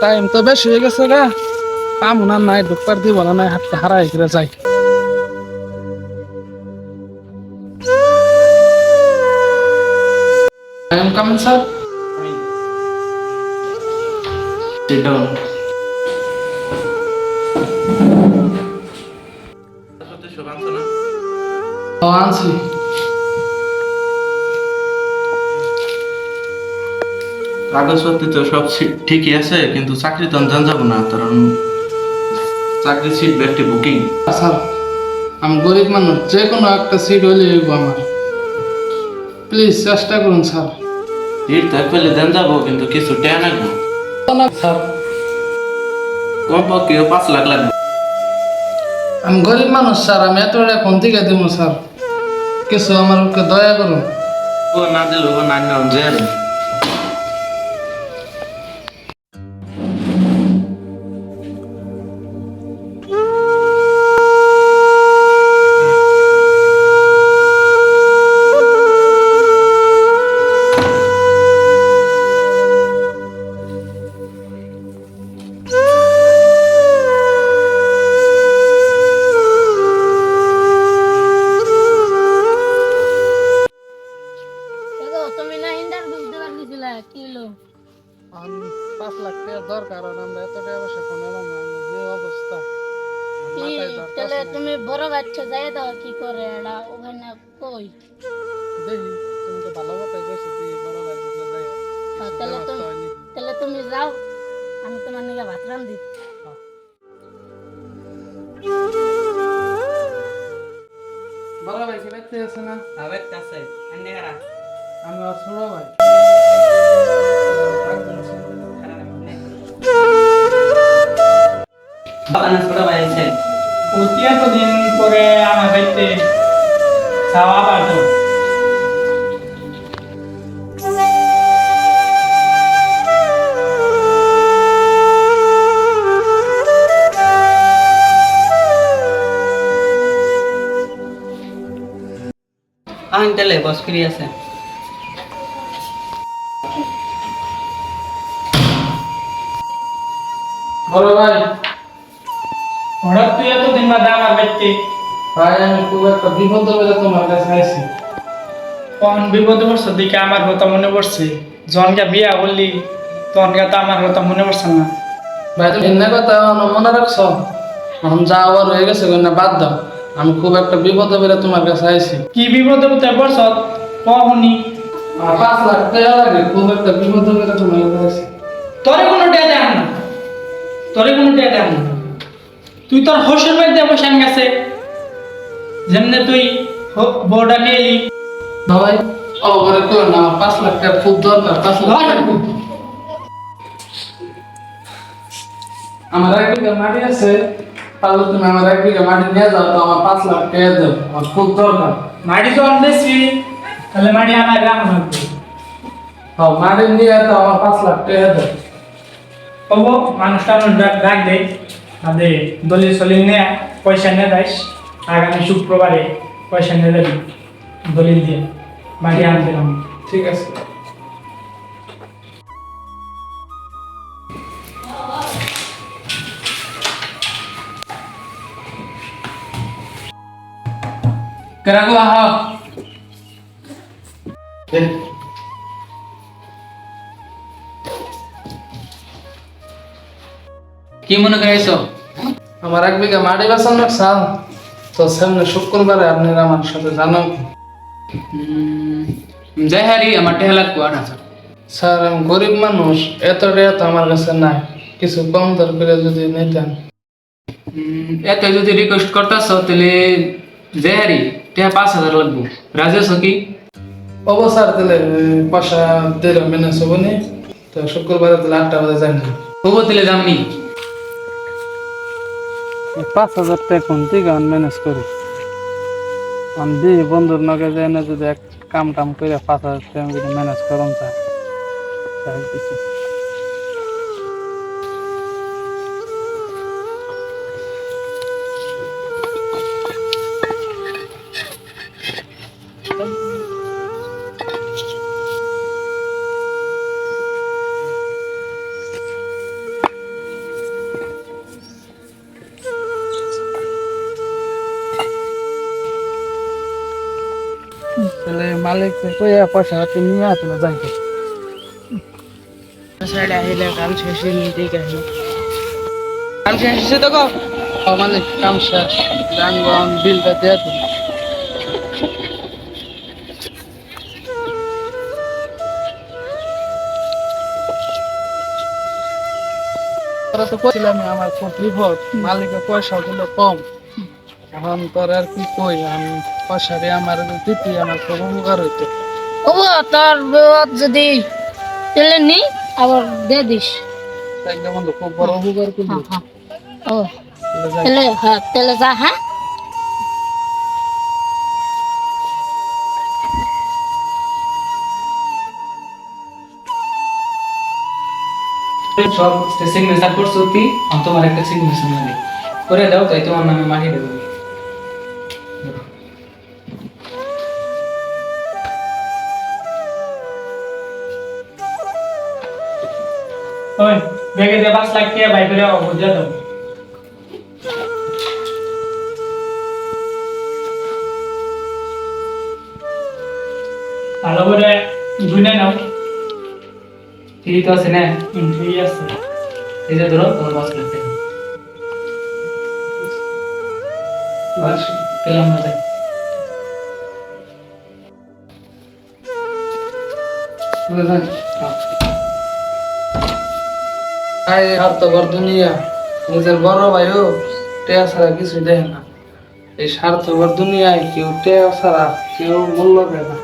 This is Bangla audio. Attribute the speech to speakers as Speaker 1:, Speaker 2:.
Speaker 1: টাইম তো বেশি হয়ে গেছে গা পামু না নাই ঢুকবার দিব না নাই হাতটা হারাই করে যাই coming, sir.
Speaker 2: Sit down. কাগজপত্র তো সব ঠিকই আছে কিন্তু চাকরি তো জান যাব না কারণ চাকরি সিট ব্যক্তি বুকিং
Speaker 1: স্যার আমি গরিব মানুষ যে কোনো একটা সিট হলে আমার। প্লিজ চেষ্টা করুন স্যার।
Speaker 2: সিট তো পেলে দেন যাব কিন্তু কিছু টেয়া লাগবে
Speaker 1: স্যার।
Speaker 2: কমপক্ষে পাঁচ লাখ লাগবে।
Speaker 1: আমি গরিব মানুষ স্যার আমি এত টাকা কোন থেকে দেবো স্যার? কিছু আমার দয়া করুন।
Speaker 2: ও না দিলে না নেওয়া
Speaker 3: গেছিলে কি হলো
Speaker 1: আমি পাঁচ লাখ টাকা দরকার আর আমরা এত টাকা পয়সা কোনো এলাম না যে অবস্থা।
Speaker 3: তাহলে তুমি বড় বাচ্চা যাই দাও কি করে? এটা ওখানে কই?
Speaker 1: দেখি তুমি তো ভালো কথাই কইছো দি বড় ভাই যাই
Speaker 3: তাহলে তুমি তাহলে তুমি যাও আমি তোমার নিকে ভাত রান্ধি।
Speaker 1: বড় ভাই কি দেখতে আছে না?
Speaker 4: আবার কাছে
Speaker 1: আমি আর ছোট ভাই।
Speaker 4: হারা নে বাবা ছোট ভাই আছে
Speaker 5: অতি এতদিন পরে আমার বাড়িতে খাওয়া পারতো
Speaker 4: আন বস ফ্রি আছে।
Speaker 1: বড় ভাই।
Speaker 5: হঠাৎ তুই এতদিন বাদে আমার বাড়িতে?
Speaker 1: ভাই আমি খুব একটা বিপদ বেলা তোমার কাছে আইছি।
Speaker 5: কোন বিপদে পড়ছে? দিকে আমার কথা মনে পড়ছে। জনকে বিয়া বললি তনকে তো আমার কথা মনে পড়ছে না।
Speaker 1: ভাই তুমি এনে কথা মনে রাখছো? এখন যা আবার হয়ে গেছে না বাদ দাও। আমি খুব একটা বিপদ বেলা তোমার কাছে আইছি।
Speaker 5: কি বিপদে পড়ছ? কখনই।
Speaker 1: পাঁচ লাখ টাকা লাগে খুব একটা বিপদ বেলা তোমার কাছে আইছি।
Speaker 5: তোরে কোনো টেয়া দেন না। তোরে কোনো টেয়া দেন না। তুই তোর হোসের বাড়িতে বসে গেছে। যেমনে তুই বউটা নিয়ে এলি।
Speaker 1: ভাই ও করে তো না পাঁচ লাখ টাকা খুব দরকার পাঁচ লাখ আমার এক বিঘা মাটি আছে তাহলে তুমি আমার এক বিঘা মাটি নিয়ে যাও তো আমার পাঁচ লাখ টাকা দেবো আমার খুব দরকার।
Speaker 5: মাটি তো বেশি তাহলে মাটি আমার গ্রাম লাগবে
Speaker 1: হ্যাঁ মাটি নিয়ে তো আমার পাঁচ লাখ টাকা দেবো
Speaker 5: হব মানুষটা ডাক ডাক দে তাদের দলিল সলিল নিয়ে পয়সা নিয়ে যাইস। আগামী শুক্রবারে পয়সা নিয়ে যাবি। দলিল দিয়ে বাড়ি আনতে আমি
Speaker 1: ঠিক আছে। কেরাকু আহ।
Speaker 4: কি মনে করাইছো?
Speaker 1: আমার এক বিঘা মাটি বেতন রাখছাল তো সামনে শুক্রবারে আপনারা আমার সাথে জানো
Speaker 4: যাই হারি আমার টেহা লাগবো আট হাজার
Speaker 1: স্যার আমি গরিব মানুষ এত টাকা তো আমার কাছে নাই। কিছু কম দর করে যদি নিতেন।
Speaker 4: এত যদি রিকোয়েস্ট করতেছ তাহলে যাই হারি টেহা পাঁচ হাজার লাগবো। রাজি আছো কি?
Speaker 1: ওবো স্যার তাহলে পয়সা দিলে ম্যানেজ হব নি। তো শুক্রবারে তাহলে আটটা বাজে যাই
Speaker 4: হব তাহলে যামনি।
Speaker 1: পাঁচ হাজার টাকা কোন থেকে ম্যানেজ করি? আমি দিই বন্ধুর নগে যাই না যদি এক কাম টাম করে পাঁচ হাজার টাকা ম্যানেজ করুন তা মালিক পয়সা হাতে নিয়ে আসলে যাইতে
Speaker 6: সাইড আহিলে কাম শেষ নিতেই কাহি কাম শেষ হয়েছে তো
Speaker 1: মালিক কাম শেষ। বিলটা তোরা তো আমার বিপদ। মালিকের পয়সা গুলো কম। এখন তোর আর কি কই? আমি দিয়ে আমার দিতি আমার খুব উপকার হইতো।
Speaker 3: ও তোর যদি তেলে নি আবার দিয়ে দিস।
Speaker 1: তাই বন্ধু খুব বড় উপকার করলি
Speaker 3: হ্যাঁ, হ্যাঁ। ও তেলে হ্যাঁ তেলে যা হ্যাঁ।
Speaker 4: সব সিগনেচার করছ কি আমি তোমার একটা সিগনেচার করে দাও তাই তোমার নামে মাটি দেবো।
Speaker 5: ওই, ব্যাগে পাঁচ লাখ টাকা বাই করে বুঝিয়ে দাও ভালো করে গুনে নাও।
Speaker 4: ঠিক তো আছে না?
Speaker 5: ঠিক আছে।
Speaker 4: এই যে ধরো, তোমার লাখ টাকা বাস, পেলাম না তাই।
Speaker 1: যাই। আই আর তো বর দুনিয়া। নিজের বড় ভাইও টেয়া ছাড়া কিছু দেয় না। এই স্বার্থপর দুনিয়ায় কেউ টেয়া ছাড়া কেউ মূল্য দেয় না।